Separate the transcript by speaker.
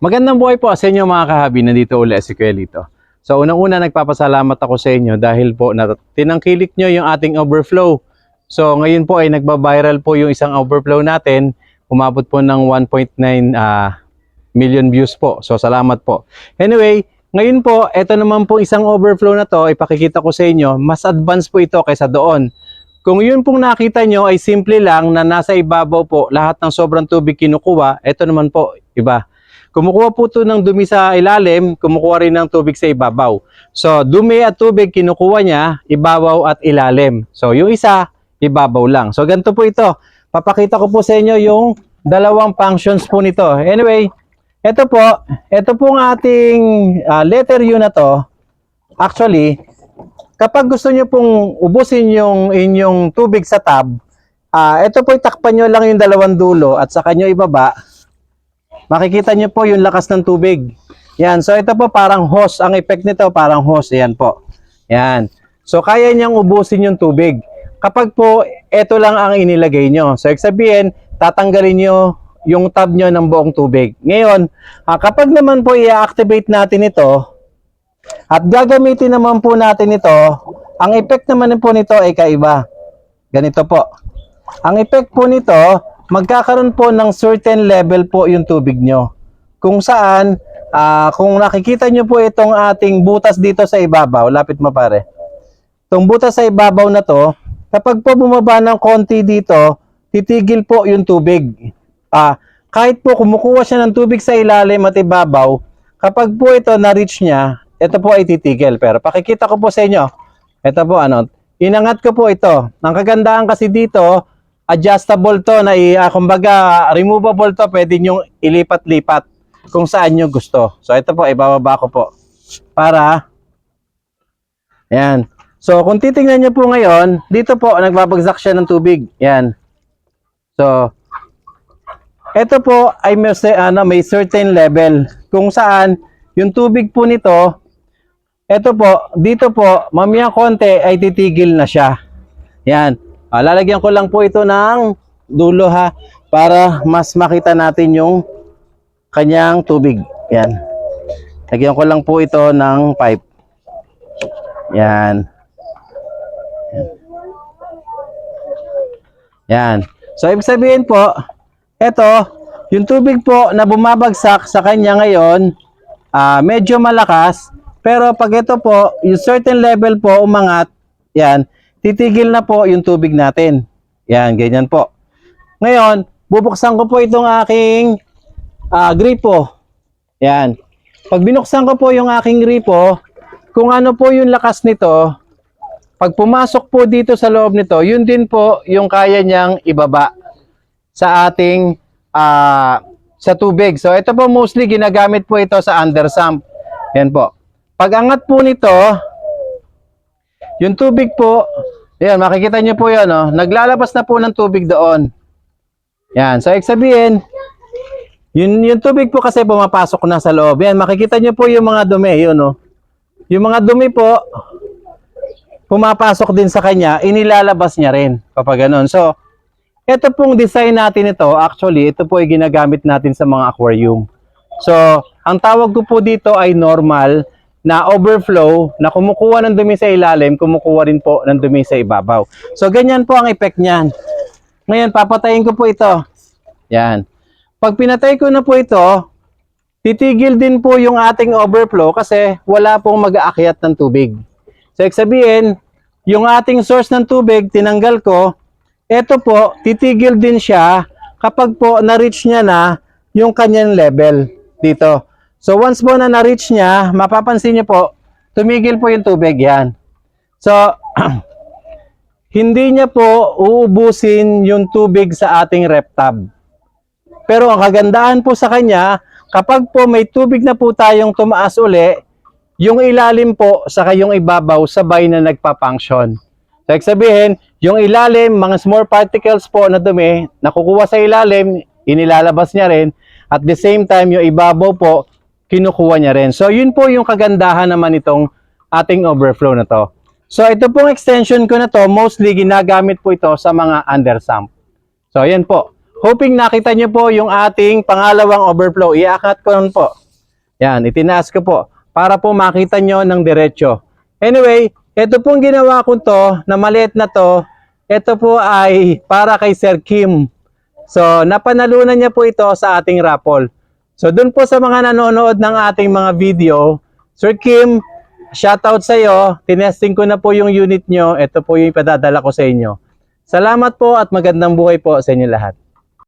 Speaker 1: Magandang buhay po sa inyo mga kahabi. Nandito uli si Kuelito. So unang-una nagpapasalamat ako sa inyo dahil po na tinangkilik nyo yung ating overflow. So ngayon po ay nagba-viral po yung isang overflow natin. Umabot po ng 1.9 ah, million views po. So salamat po. Anyway, ngayon po, ito naman po isang overflow na to, ipakikita ko sa inyo, mas advanced po ito kaysa doon. Kung yun pong nakita nyo ay simple lang na nasa ibabaw po, lahat ng sobrang tubig kinukuha, ito naman po, iba. Kumukuha po ito ng dumi sa ilalim, kumukuha rin ng tubig sa ibabaw. So, dumi at tubig kinukuha niya, ibabaw at ilalim. So, yung isa, ibabaw lang. So, ganito po ito. Papakita ko po sa inyo yung dalawang functions po nito. Anyway, ito po, ito pong ating ah, letter U na to, actually, kapag gusto nyo pong ubusin yung inyong tubig sa tub, ah ito po itakpan nyo lang yung dalawang dulo at saka nyo ibaba, makikita nyo po yung lakas ng tubig. Yan, so ito po parang hose, ang effect nito parang hose, yan po. Yan. So kaya niyang ubusin yung tubig. Kapag po ito lang ang inilagay nyo. So ibig sabihin, tatanggalin nyo yung tub nyo ng buong tubig. Ngayon, ah, kapag naman po i-activate natin ito, at gagamitin naman po natin ito, ang effect naman po nito ay kaiba. Ganito po. Ang effect po nito, magkakaroon po ng certain level po yung tubig nyo. Kung saan, ah, kung nakikita nyo po itong ating butas dito sa ibabaw, lapit mo pare. Itong butas sa ibabaw na to, kapag po bumaba ng konti dito, titigil po yung tubig. Ah, kahit po kumukuha siya ng tubig sa ilalim at ibabaw, kapag po ito na-reach niya, ito po ay titigil. Pero pakikita ko po sa inyo. Ito po ano, inangat ko po ito. Ang kagandahan kasi dito, adjustable to na ah, kumbaga removable to, pwede nyo ilipat-lipat kung saan nyo gusto. So ito po, ibababa ko po. Para, yan. So kung titingnan nyo po ngayon, dito po, nagbabagsak siya ng tubig. Yan. So, ito po ay may, ano, may certain level kung saan yung tubig po nito, ito po, dito po, mamaya konti ay titigil na siya. Yan. Ah, lalagyan ko lang po ito ng dulo ha para mas makita natin yung kanyang tubig. Yan. Lagyan ko lang po ito ng pipe. Yan. Yan. So, ibig sabihin po, ito, yung tubig po na bumabagsak sa kanya ngayon, ah, medyo malakas, pero pag ito po, yung certain level po umangat, yan, titigil na po yung tubig natin. Yan, ganyan po. Ngayon, bubuksan ko po itong aking ah, gripo. Yan. Pag binuksan ko po yung aking gripo, kung ano po yung lakas nito, pag pumasok po dito sa loob nito, yun din po yung kaya niyang ibaba sa ating ah, sa tubig. So ito po mostly ginagamit po ito sa undersump. Yan po. Pag angat po nito, yung tubig po, yan, makikita niyo po yan, oh, naglalabas na po ng tubig doon. Yan, so ibig sabihin, yun, yung tubig po kasi pumapasok na sa loob. Yan, makikita niyo po yung mga dumi, yun, oh. Yung mga dumi po, pumapasok din sa kanya, inilalabas niya rin kapag ganun. So, ito pong design natin ito, actually, ito po ay ginagamit natin sa mga aquarium. So, ang tawag ko po dito ay normal na overflow na kumukuha ng dumi sa ilalim, kumukuha rin po ng dumi sa ibabaw. So, ganyan po ang effect niyan. Ngayon, papatayin ko po ito. Yan. Pag pinatay ko na po ito, titigil din po yung ating overflow kasi wala pong mag-aakyat ng tubig. So, sabihin, yung ating source ng tubig, tinanggal ko, ito po, titigil din siya kapag po na-reach niya na yung kanyang level dito. So, once po na na-reach niya, mapapansin niyo po, tumigil po yung tubig yan. So, hindi niya po uubusin yung tubig sa ating rep tub. Pero ang kagandahan po sa kanya, kapag po may tubig na po tayong tumaas uli, yung ilalim po sa yung ibabaw sabay na nagpa-function. So, sabihin, yung ilalim, mga small particles po na dumi, nakukuha sa ilalim, inilalabas niya rin. At the same time, yung ibabaw po, kinukuha niya rin. So, yun po yung kagandahan naman itong ating overflow na to. So, ito pong extension ko na to, mostly ginagamit po ito sa mga undersump. So, yan po. hoping nakita nyo po yung ating pangalawang overflow. Iaangat ko nun po. Yan, itinaas ko po para po makita nyo ng diretsyo. Anyway, ito pong ginawa ko to, na maliit na to, ito po ay para kay Sir Kim. So, napanalunan niya po ito sa ating raffle. So, dun po sa mga nanonood ng ating mga video, Sir Kim, shoutout sa iyo. Tinesting ko na po yung unit nyo. Ito po yung ipadadala ko sa inyo. Salamat po at magandang buhay po sa inyo lahat.